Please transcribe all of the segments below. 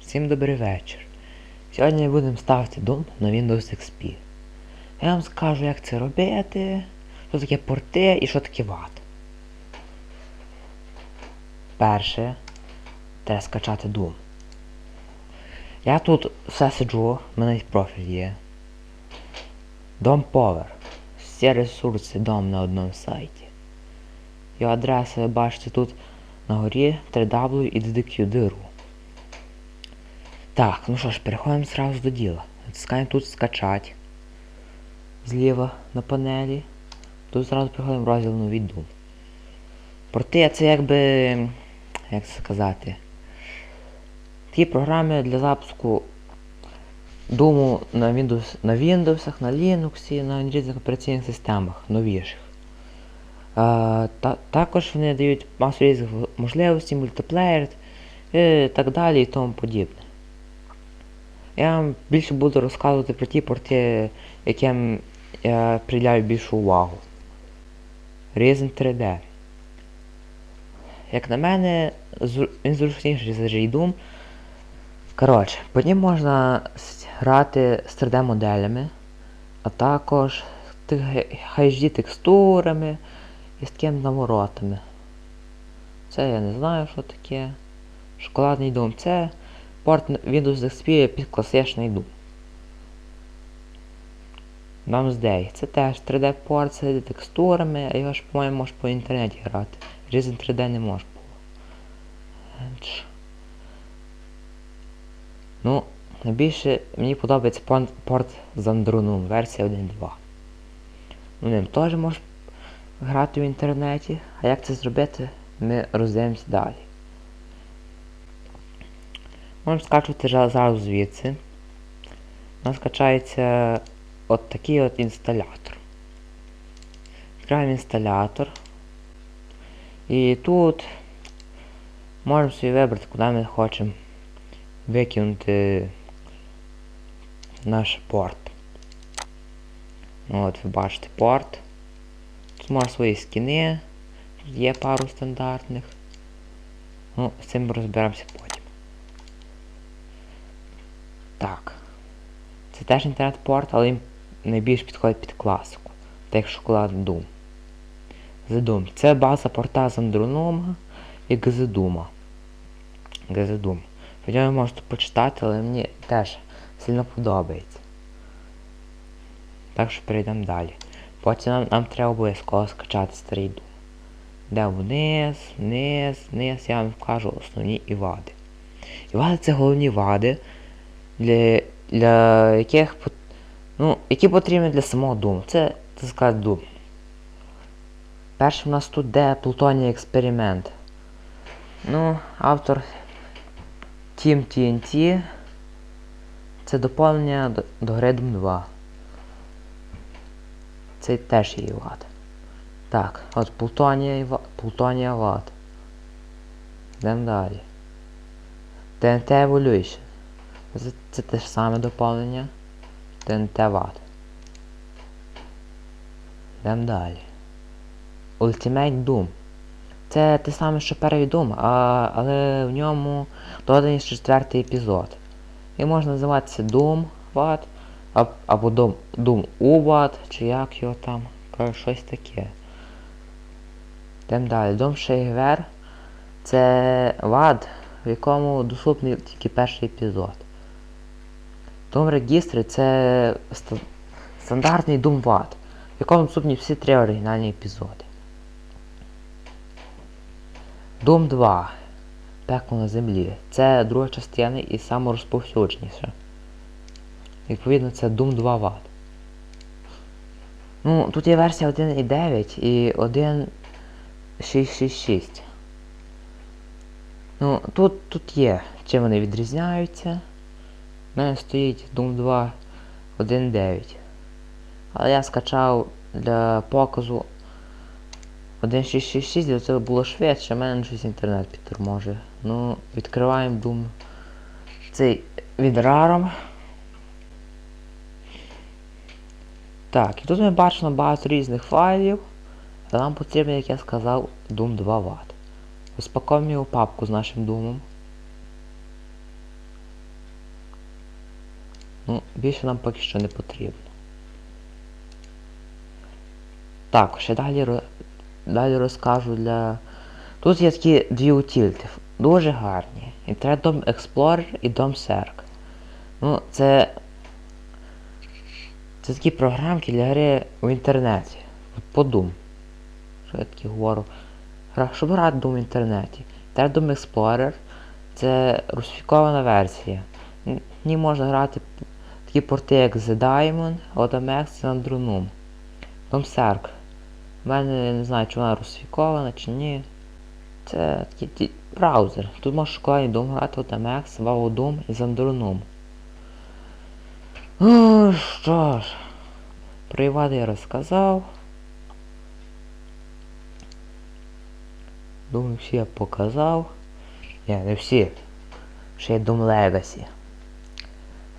Всім добрий вечір. Сьогодні будемо ставити Doom на Windows XP. Я вам скажу, як це робити, що таке порти і що таке ват. Перше, треба скачати Doom. Я тут все сиджу, в мене профіль є. Dom Power. Всі ресурси дом на одному сайті. Його адреса ви бачите тут на горі www.xdq.ru Так, ну що ж, переходимо зразу до діла. Натискаємо тут скачать. Зліва на панелі. Тут зразу переходимо в розділ новий Doom. Порти це якби. як це сказати. Ті програми для запуску Думу на Windows, на Windows, на Linux, на різних операційних системах новіших. Та, також вони дають масу різних можливостей, мультиплеєр і так далі і тому подібне. Я вам більше буду розказувати про ті порти, яким я приділяю більшу увагу. Reason 3D. Як на мене, він зручніший за JDoom. Коротше, по ним можна грати з 3D-моделями, а також HD текстурами і з такими наворотами. Це я не знаю, що таке. Шоколадний дом. Це порт Windows XP під класичний Doom. Doomsday. Це теж 3D порт з текстурами, а його ж, по-моєму, можеш по інтернеті грати. Reason 3D не можеш було. Ну, найбільше мені подобається порт з Andronum, версія 1.2. Ну, ним теж можеш грати в інтернеті, а як це зробити, ми роздивимося далі. Можемо скачувати зразу звідси. У нас скачається от такий от інсталятор. Відкриваємо інсталятор. І тут можемо собі вибрати, куди ми хочемо викинути наш порт. От ви бачите порт. Тут свої скіни. Є пару стандартних. Ну, з цим розберемося потім. Так. Це теж інтернет-порт, але він найбільш підходить під класику. Так як шоколад Doom. Zdoom. Це база порта з Андронома і Гзедума. Гзедум. Про нього ви можете почитати, але мені теж сильно подобається. Так що перейдемо далі. Потім нам, нам треба обов'язково скачати старий Doom. Де вниз, вниз, вниз, я вам вкажу основні і вади. І вади це головні вади, для, для яких ну, які потрібні для самого Doom. Це, так сказати, Doom. Перший у нас тут де Плутоній експеримент. Ну, автор Team TNT. Це доповнення до, до гри Doom 2. Це теж є ват. Так, от Плутонія і ва- ват. Йдемо далі. TNT Evolution. Це, це те ж саме доповнення. TNT ват. Йдемо далі. Ultimate Doom. Це те саме, що перший Doom, а, але в ньому доданий четвертий епізод. І можна називатися Doom Watt, або Doom, Doom U чи як його там. Щось таке. Йдемо далі. Doom Shaver це вад, в якому доступний тільки перший епізод. Doom Registry це ста- стандартний Doom Watt, в якому доступні всі три оригінальні епізоди. Doom 2. Пекло на землі. Це друга частина і саморозповсюдженіша. Відповідно, це Doom 2 Watt. Ну, тут є версія 1.9 і 1.666. Ну, тут, тут є, чим вони відрізняються. У мене стоїть Doom 2 1.9. Але я скачав для показу 1.666, для цього було швидше, в мене щось інтернет підторможує. Ну, відкриваємо Doom. Цей від RARом. Так, і тут ми бачимо багато різних файлів. А нам потрібно, як я сказав, Doom 2 Watt. Розпакуємо його папку з нашим думом. Ну, більше нам поки що не потрібно. Так, ще далі, далі розкажу для. Тут є такі дві утільти. Дуже гарні. Internet Dom Explorer і DOM Ну, це. Це такі програмки для гри в інтернеті. От Подум. Що я таке говорю? Щоб грати Doom в інтернеті. Internet Dom Explorer це русифікована версія. В ній можна грати такі порти, як The Diamond, ODMX і Andronum. DomSerc. У мене не знаю, чи вона русифікована, чи ні. Це такий браузер. Тут можеш шоколадний дом грати ODMX, Vavo Doom і Zandronum. Ну що ж, про Івада я розказав. Думаю, всі я показав. Ні, не всі. Ще є Doom Legacy.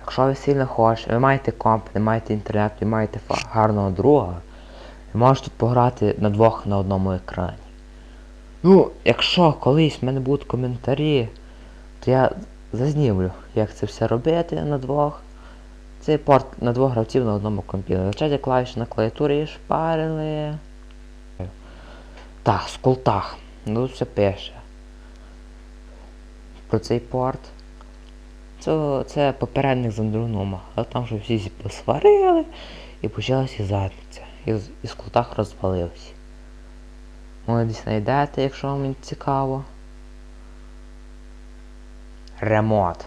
Якщо ви сильно хочете, ви маєте комп, не маєте інтернет, ви маєте гарного друга, ви можете тут пограти на двох на одному екрані. Ну, якщо колись в мене будуть коментарі, то я зазнімлю, як це все робити на двох. Цей порт на двох гравців на одному комп'ютері. Зачати клавіші на клавіатурі шпарили. Так, скултах. Ну все пише. Про цей порт. Це, це попередник з Андронома. Але там вже всі посварили і почалася задниця. І, і скултах розвалився. Ви десь знайдете, якщо вам цікаво. Ремонт.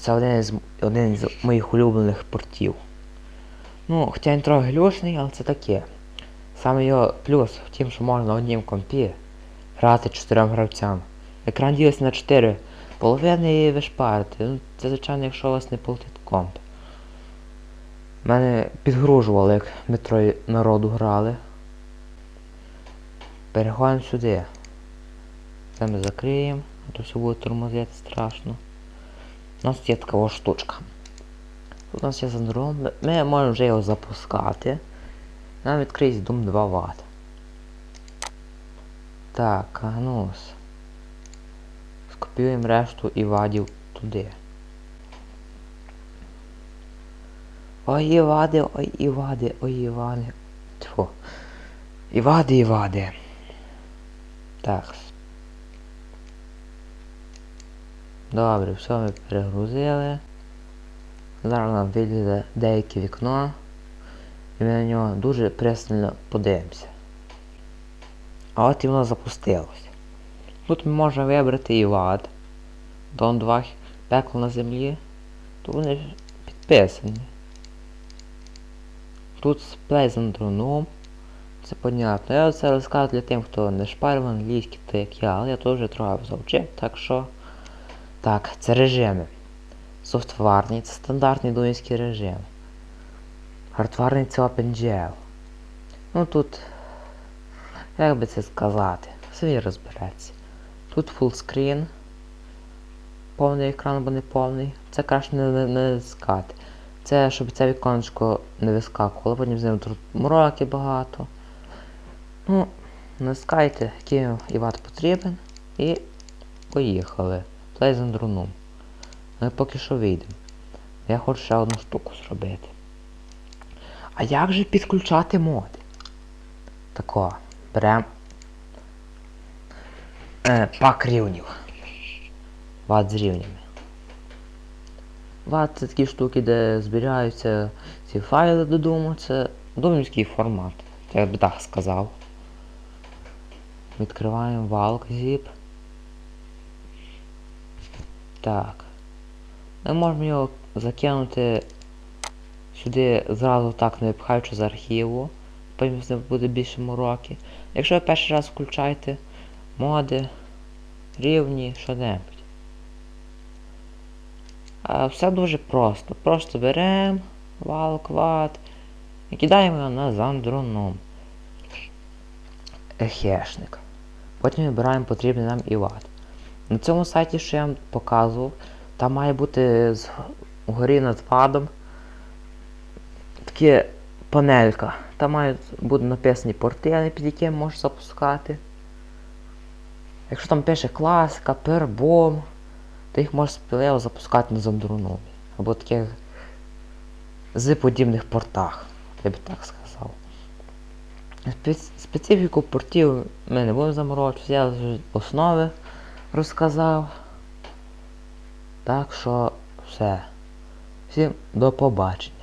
Це один із, один із моїх улюблених портів. Ну, хоча він трохи глючний, але це таке. Саме його плюс в тім, що можна на однім компі грати чотирьом гравцям. Екран ділиться на 4 половини і ви шпарите. Ну, це звичайно, якщо у вас не полетить комп. Мене підгружували, як ми троє народу грали. Переходимо сюди. Це ми закриємо, а то все буде тормозити страшно. У нас є така штучка. Тут у нас є зандером. Ми, можемо вже його запускати. Нам відкриється Doom 2 Вт. Так, ну. Скопіюємо решту і вадів туди. Ой, Івади, ой, Івади, ой, Івади. Тьфу. Івади, Івади. Так. Добре, все ми перегрузили. Зараз нам вийде деяке вікно. І ми на нього дуже пристально подивимося. А от і воно запустилось. Тут ми можемо вибрати Івад. Дон 2 пекло на землі. Тут вони підписані. Тут сплей з андроном. Це понятно. Я це розказую для тим, хто не шпарив англійський, так як я, але я теж трохи завчив, так що. Так, це режими. Софтварний це стандартний думівський режим. Хардварний це OpenGL. Ну тут. Як би це сказати? Самі розбереться. Тут фулскрін. Повний екран або не повний. Це краще не, натискати. Це щоб це віконечко не вискакувало, потім з ним тут мороки багато. Ну, натискайте, який іват потрібен. І поїхали. Плей з андроном. Ми поки що вийдемо. Я хочу ще одну штуку зробити. А як же підключати моди? Тако, берем е, пак рівнів. Ват з рівнями. Ват це такі штуки, де зберігаються ці файли додому. Це домівський формат. Я би так сказав. Відкриваємо валк zip. Так. Ми можемо його закинути сюди зразу так не пхаючи з архіву. Потім з буде більше мороки. Якщо ви перший раз включаєте моди, рівні, що-небудь. Все дуже просто. Просто беремо вал, квад і кидаємо його на зандроном. Ехешник. Потім вибираємо потрібний нам іват. На цьому сайті, що я вам показував, там має бути з вгорі над вадом таке панелька. Там мають бути написані порти, під якими можеш запускати. Якщо там пише класика, пербом, то їх можеш сміливо запускати на зондурну. Або таких з подібних портах, я би так сказав. Спец- Специфіку портів ми не будемо заморочуватися, я основи розказав. Так що все. Всім до побачення.